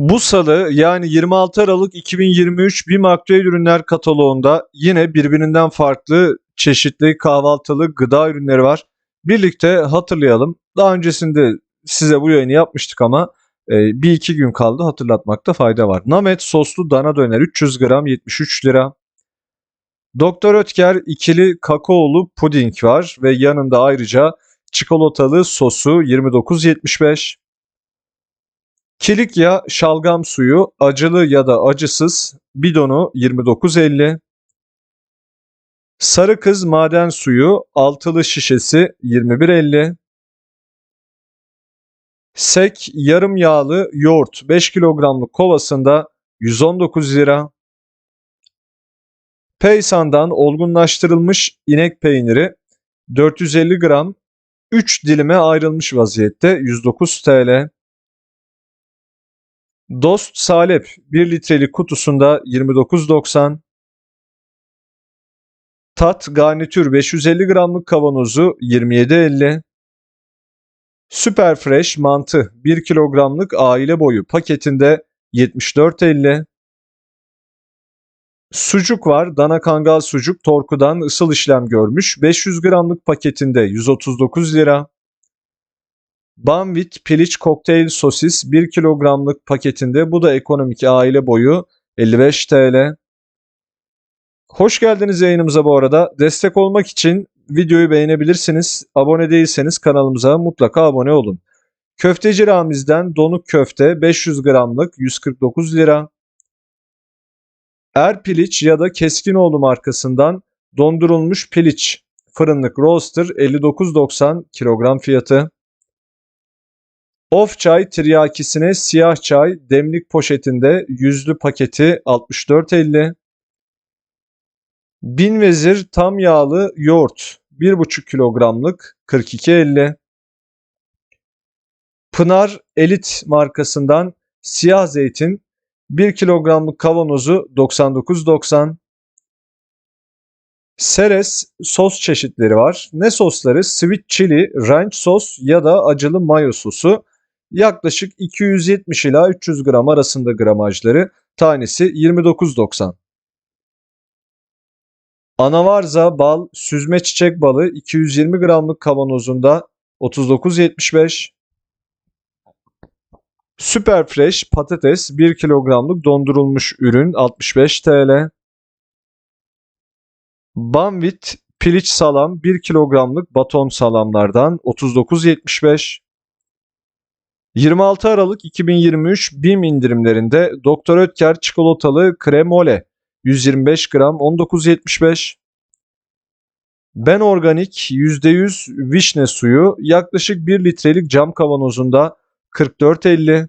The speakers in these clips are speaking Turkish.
Bu salı yani 26 Aralık 2023 BİM aktüel ürünler kataloğunda yine birbirinden farklı çeşitli kahvaltılık gıda ürünleri var. Birlikte hatırlayalım. Daha öncesinde size bu yayını yapmıştık ama e, bir iki gün kaldı hatırlatmakta fayda var. Namet soslu dana döner 300 gram 73 lira. Doktor Ötker ikili kakaolu puding var ve yanında ayrıca çikolatalı sosu 29.75. Kilikya şalgam suyu acılı ya da acısız bidonu 29.50. Sarı kız maden suyu altılı şişesi 21.50. Sek yarım yağlı yoğurt 5 kilogramlık kovasında 119 lira. Peysan'dan olgunlaştırılmış inek peyniri 450 gram 3 dilime ayrılmış vaziyette 109 TL. Dost Salep 1 litrelik kutusunda 29.90. Tat garnitür 550 gramlık kavanozu 27.50. Süper Fresh mantı 1 kilogramlık aile boyu paketinde 74.50. Sucuk var. Dana kangal sucuk torkudan ısıl işlem görmüş. 500 gramlık paketinde 139 lira. Banvit piliç kokteyl sosis 1 kilogramlık paketinde bu da ekonomik aile boyu 55 TL. Hoş geldiniz yayınımıza bu arada. Destek olmak için videoyu beğenebilirsiniz. Abone değilseniz kanalımıza mutlaka abone olun. Köfteci Ramiz'den donuk köfte 500 gramlık 149 lira. Er piliç ya da Keskinoğlu markasından dondurulmuş piliç fırınlık roaster 59.90 kilogram fiyatı. Of çay tiryakisine siyah çay demlik poşetinde yüzlü paketi 64.50. Bin vezir tam yağlı yoğurt 1,5 kilogramlık 42.50. Pınar Elit markasından siyah zeytin 1 kilogramlık kavanozu 99.90. Seres sos çeşitleri var. Ne sosları? Sweet chili, ranch sos ya da acılı mayo sosu. Yaklaşık 270 ila 300 gram arasında gramajları. Tanesi 29.90. Anavarza bal, süzme çiçek balı 220 gramlık kavanozunda 39.75. Super Fresh patates 1 kilogramlık dondurulmuş ürün 65 TL. Banvit piliç salam 1 kilogramlık baton salamlardan 39.75. 26 Aralık 2023 BİM indirimlerinde Doktor Ötker çikolatalı kremole 125 gram 19.75. Ben Organik %100 vişne suyu yaklaşık 1 litrelik cam kavanozunda 44.50.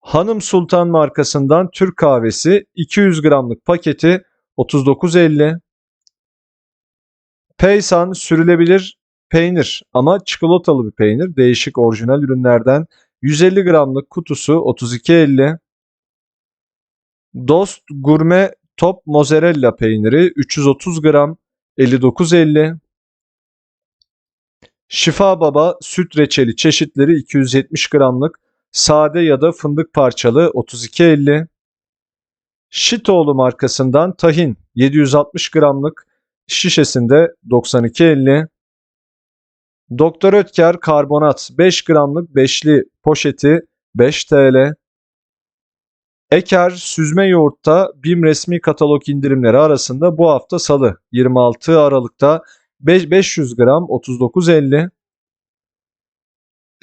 Hanım Sultan markasından Türk kahvesi 200 gramlık paketi 39.50. Peysan sürülebilir peynir ama çikolatalı bir peynir. Değişik orijinal ürünlerden 150 gramlık kutusu 32.50. Dost gurme top mozzarella peyniri 330 gram 59.50. Şifa Baba süt reçeli çeşitleri 270 gramlık sade ya da fındık parçalı 32.50. Şitoğlu markasından tahin 760 gramlık şişesinde 92.50. Doktor Ötker karbonat 5 gramlık beşli poşeti 5 TL. Eker süzme yoğurtta BİM resmi katalog indirimleri arasında bu hafta salı 26 Aralık'ta 500 gram 39.50.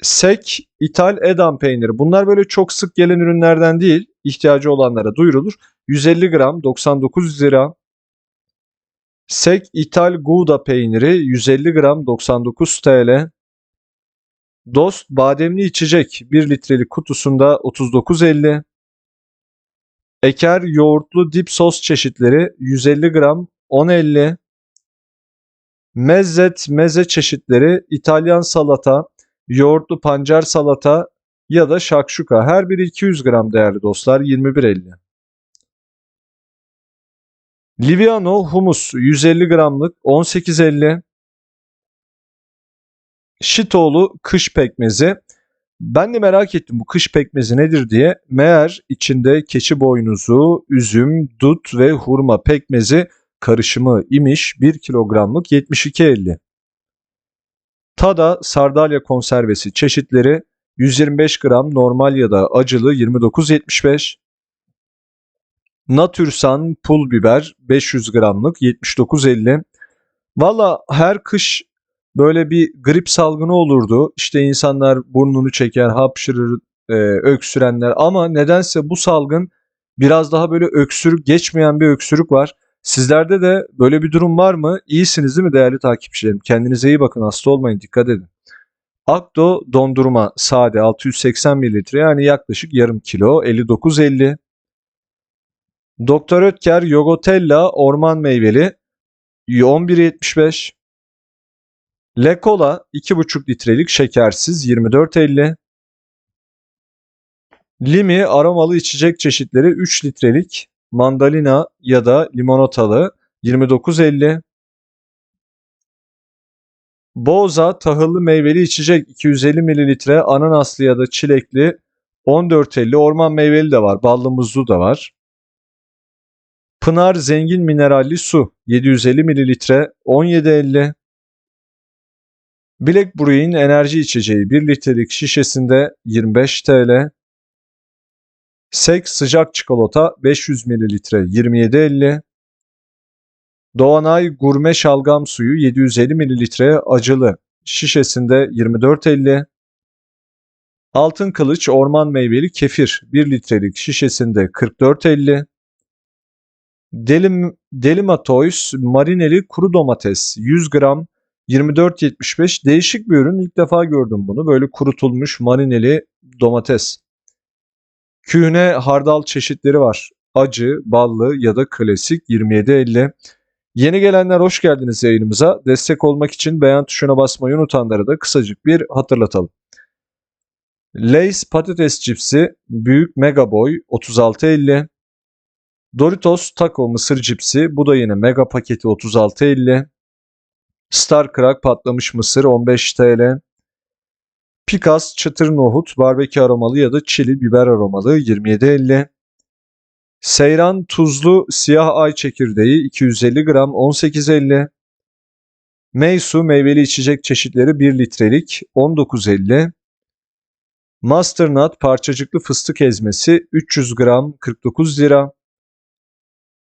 Sek, ithal edam peyniri. Bunlar böyle çok sık gelen ürünlerden değil. ihtiyacı olanlara duyurulur. 150 gram 99 lira. Sek ithal Gouda peyniri 150 gram 99 TL. Dost bademli içecek 1 litrelik kutusunda 39.50. Eker yoğurtlu dip sos çeşitleri 150 gram 10.50. Mezzet meze çeşitleri İtalyan salata, yoğurtlu pancar salata ya da şakşuka. Her biri 200 gram değerli dostlar 21.50. Liviano humus 150 gramlık 18.50. Şitoğlu kış pekmezi Ben de merak ettim bu kış pekmezi nedir diye. Meğer içinde keçi boynuzu, üzüm, dut ve hurma pekmezi karışımı imiş 1 kilogramlık 72.50. Tada sardalya konservesi çeşitleri 125 gram normal ya da acılı 29.75. Natürsan pul biber 500 gramlık 79.50. Valla her kış böyle bir grip salgını olurdu. İşte insanlar burnunu çeker, hapşırır, e, öksürenler ama nedense bu salgın biraz daha böyle öksürük geçmeyen bir öksürük var. Sizlerde de böyle bir durum var mı? İyisiniz değil mi değerli takipçilerim? Kendinize iyi bakın, hasta olmayın, dikkat edin. Akdo dondurma sade 680 mililitre yani yaklaşık yarım kilo 59.50. Doktor Ötker Yogotella orman meyveli 11.75. Le Cola 2,5 litrelik şekersiz 24.50. Limi aromalı içecek çeşitleri 3 litrelik mandalina ya da limonatalı 29.50. Boza tahıllı meyveli içecek 250 mililitre ananaslı ya da çilekli 14.50 orman meyveli de var ballı muzlu da var. Pınar zengin mineralli su 750 mililitre 17.50. Black Brew'in enerji içeceği 1 litrelik şişesinde 25 TL. Sek sıcak çikolata 500 mililitre 27.50. Doğanay gurme şalgam suyu 750 mililitre acılı şişesinde 24.50. Altın kılıç orman meyveli kefir 1 litrelik şişesinde 44.50. Delim, Delima Toys marineli kuru domates 100 gram 24.75 değişik bir ürün. İlk defa gördüm bunu. Böyle kurutulmuş marineli domates. Kühne hardal çeşitleri var. Acı, ballı ya da klasik 27.50. Yeni gelenler hoş geldiniz yayınımıza. Destek olmak için beğen tuşuna basmayı unutanlara da kısacık bir hatırlatalım. Lay's patates cipsi büyük mega boy 36.50. Doritos taco mısır cipsi bu da yine mega paketi 36.50. Star Crack patlamış mısır 15 TL. Pikas çıtır nohut barbekü aromalı ya da çili biber aromalı 27.50. Seyran tuzlu siyah ay çekirdeği 250 gram 18.50. Meysu meyveli içecek çeşitleri 1 litrelik 19.50. Masternut parçacıklı fıstık ezmesi 300 gram 49 lira.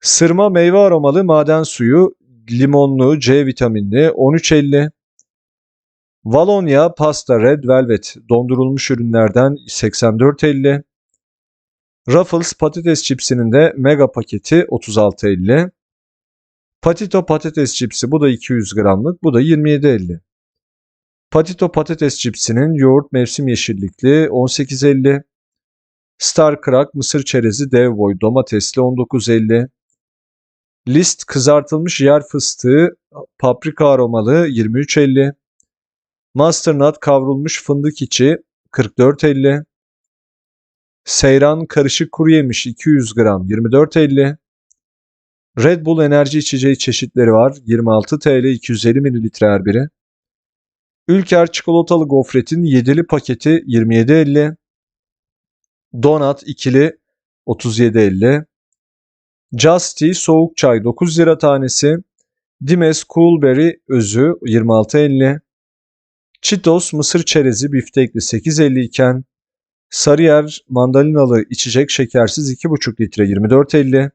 Sırma meyve aromalı maden suyu limonlu C vitaminli 13.50. Valonia pasta red velvet dondurulmuş ürünlerden 84.50. Ruffles patates çipsinin de mega paketi 36.50. Patito patates çipsi bu da 200 gramlık bu da 27.50. Patito patates çipsinin yoğurt mevsim yeşillikli 18.50. Star Crack mısır çerezi dev boy domatesli 19.50. List kızartılmış yer fıstığı paprika aromalı 23.50. Masternut kavrulmuş fındık içi 44.50. Seyran karışık kuru yemiş 200 gram 24.50. Red Bull enerji içeceği çeşitleri var. 26 TL 250 mililitre her biri. Ülker çikolatalı gofretin 7'li paketi 27.50. Donat ikili 37.50. Just Tea soğuk çay 9 lira tanesi. Dimes Coolberry özü 26.50. Cheetos mısır çerezi biftekli 8.50 iken Sarıyer mandalinalı içecek şekersiz 2,5 litre 24.50.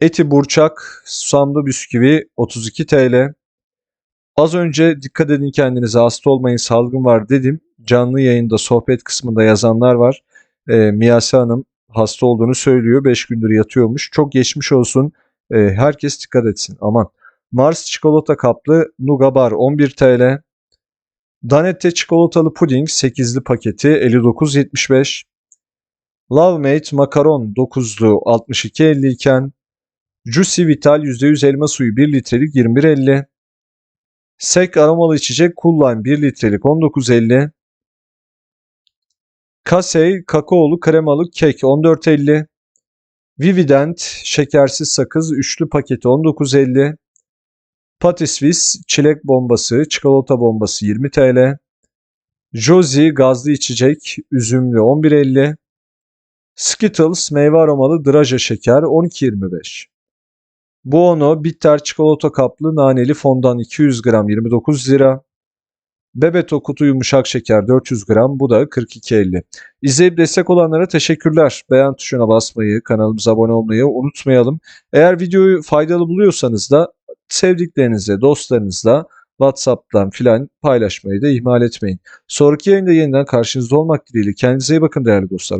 Eti burçak susamlı bisküvi 32 TL. Az önce dikkat edin kendinize hasta olmayın salgın var dedim. Canlı yayında sohbet kısmında yazanlar var. E, Miyase Hanım hasta olduğunu söylüyor. 5 gündür yatıyormuş. Çok geçmiş olsun. E, herkes dikkat etsin. Aman. Mars çikolata kaplı Nuga Bar 11 TL. Danette çikolatalı puding 8'li paketi 59.75. Love Mate makaron 9'lu 62.50 iken Juicy Vital %100 elma suyu 1 litrelik 21.50. Sek aromalı içecek Cool Lime 1 litrelik 19.50. Kasey kakaolu kremalı kek 14.50. Vivident şekersiz sakız üçlü paketi 19.50. Patisvis çilek bombası, çikolata bombası 20 TL. Josie gazlı içecek üzümlü 11.50. Skittles meyve aromalı draja şeker 12.25. Buono bitter çikolata kaplı naneli fondan 200 gram 29 lira. Bebeto kutu yumuşak şeker 400 gram bu da 42.50. İzleyip destek olanlara teşekkürler. Beğen tuşuna basmayı, kanalımıza abone olmayı unutmayalım. Eğer videoyu faydalı buluyorsanız da sevdiklerinizle, dostlarınızla WhatsApp'tan filan paylaşmayı da ihmal etmeyin. Sonraki yayında yeniden karşınızda olmak dileğiyle. Kendinize iyi bakın değerli dostlar.